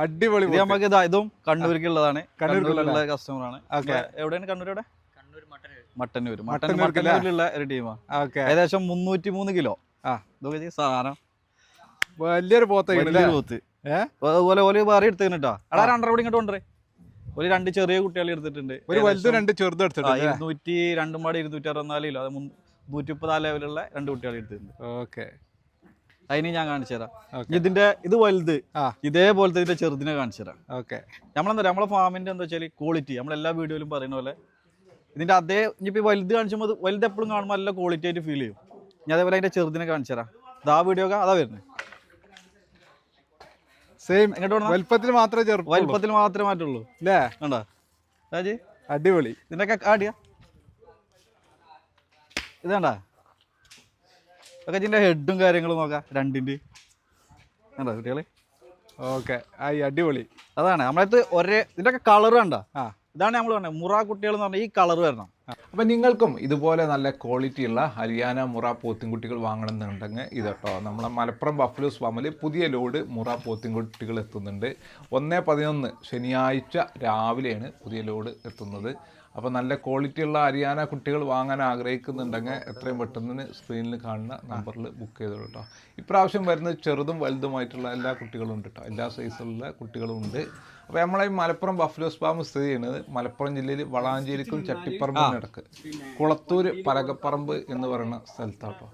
അടിപൊളി ഇത് നമുക്ക് ഇതാ ഇതും കണ്ണൂർക്കുള്ളതാണ് കണ്ണൂർക്കുള്ള കണ്ണൂരിലുള്ള കസ്റ്റമറാണ് ഓക്കെ. എവിടെയാണ് കണ്ണൂർ എവിടെ മട്ടന്നൂർ മട്ടന്നൂർക്കുള്ള? മട്ടന്നൂരിലുള്ള ഒരു ടീമാണ് ഓക്കെ. ഏകദേശം മുന്നൂറ്റി മൂന്ന് കിലോ. ആ. ഇതൊക്കെ സാധനം. വലിയൊരു പോത്ത വലിയൊരു പോത്ത്. അതുപോലെ ഓൽ വേറെ എടുത്തിട്ടാ അവിടെ രണ്ടര കൂടി ഇങ്ങോട്ട് കൊണ്ടുവരേ. ഒരു രണ്ട് ചെറിയ കുട്ടികളെ എടുത്തിട്ടുണ്ട്. ഒരു വലുതും രണ്ട് ചെറുതും എടുത്തിട്ടുണ്ട് ഇരുന്നൂറ്റി രണ്ടും പാടി ഇരുന്നൂറ്റി അറുപത്തിനാല് കിലോ. അത് നൂറ്റി മുപ്പത് ലെവലുള്ള രണ്ട് കുട്ടികളെ എടുത്തിട്ടുണ്ട്. ഓക്കെ. അതിന് ഞാൻ കാണിച്ചു തരാം. ഇതിന്റെ ഇത് വലുത് ഇതേപോലത്തെ ഇതിന്റെ ചെറുതിനെ കാണിച്ചു തരാം. ഓക്കെ. നമ്മളെന്താ നമ്മളെ ഫാമിന്റെ എന്താ വെച്ചാൽ ക്വാളിറ്റി നമ്മളെല്ലാ വീഡിയോയിലും പറയുന്ന പോലെ ഇതിന്റെ അതേ ഇനിയിപ്പോ വലുത് കാണിച്ചുമ്പോൾ വലുത് എപ്പോഴും കാണുമ്പോൾ നല്ല ക്വാളിറ്റി ആയിട്ട് ഫീൽ ചെയ്യും. ഞാൻ അതേപോലെ അതിന്റെ ചെറുതിനെ കാണിച്ചു തരാം. ഇതാ വീഡിയോ അതാ വരുന്നത് സെയിം എങ്ങോട്ട് വലുപ്പത്തിൽ മാത്രമേ ചെറു വലുപ്പത്തിൽ മാത്രമേ മാറ്റുള്ളൂ അല്ലേ കണ്ടോ? രാജി? അടിപൊളി. ഇതിനൊക്കെ ആടിയാ? ഇത് കണ്ടാ? ഒക്കെ ഇതിന്റെ ഹെഡും കാര്യങ്ങളും നോക്കാം. രണ്ടിന്റെ. കണ്ടോ കുട്ടികളെ? ഓക്കെ. ആയി അടിപൊളി. അതാണ്. നമ്മളത് ഒരേ ഇതിന്റെ ഒക്കെ കളർ കണ്ട? ആ. ഇതാണ് നമ്മൾ പറഞ്ഞത്. മുറ കുട്ടികൾ എന്ന് പറഞ്ഞാൽ ഈ കളർ വരണം. അപ്പം നിങ്ങൾക്കും ഇതുപോലെ നല്ല ക്വാളിറ്റി ഉള്ള ഹരിയാന മുറ പോത്തിൻകുട്ടികൾ വാങ്ങണമെന്നുണ്ടെങ്കിൽ ഇത് കേട്ടോ നമ്മളെ മലപ്പുറം ബഫ്ലൂസ് ഫാമിൽ പുതിയ ലോഡ് മുറ പോത്തിൻകുട്ടികൾ എത്തുന്നുണ്ട്. ഒന്ന് പതിനൊന്ന് ശനിയാഴ്ച രാവിലെയാണ് പുതിയ ലോഡ് എത്തുന്നത്. അപ്പോൾ നല്ല ക്വാളിറ്റി ഉള്ള ഹരിയാന കുട്ടികൾ വാങ്ങാൻ ആഗ്രഹിക്കുന്നുണ്ടെങ്കിൽ എത്രയും പെട്ടെന്ന് സ്ക്രീനിൽ കാണുന്ന നമ്പറിൽ ബുക്ക് ചെയ്തോളൂ കേട്ടോ ഇപ്രാവശ്യം വരുന്നത് ചെറുതും വലുതുമായിട്ടുള്ള എല്ലാ കുട്ടികളും ഉണ്ട് കേട്ടോ എല്ലാ സൈസിലുള്ള കുട്ടികളും ഉണ്ട്. അപ്പോൾ നമ്മളെ ഈ മലപ്പുറം ബഫ്ലോസ് ഫാം സ്ഥിതി ചെയ്യുന്നത് മലപ്പുറം ജില്ലയിൽ വളാഞ്ചേരിക്കും ചട്ടിപ്പറമ്പിനും ഇടയ്ക്ക്. കുളത്തൂർ പലകപ്പറമ്പ് എന്ന് പറയുന്ന സ്ഥലത്താട്ടോ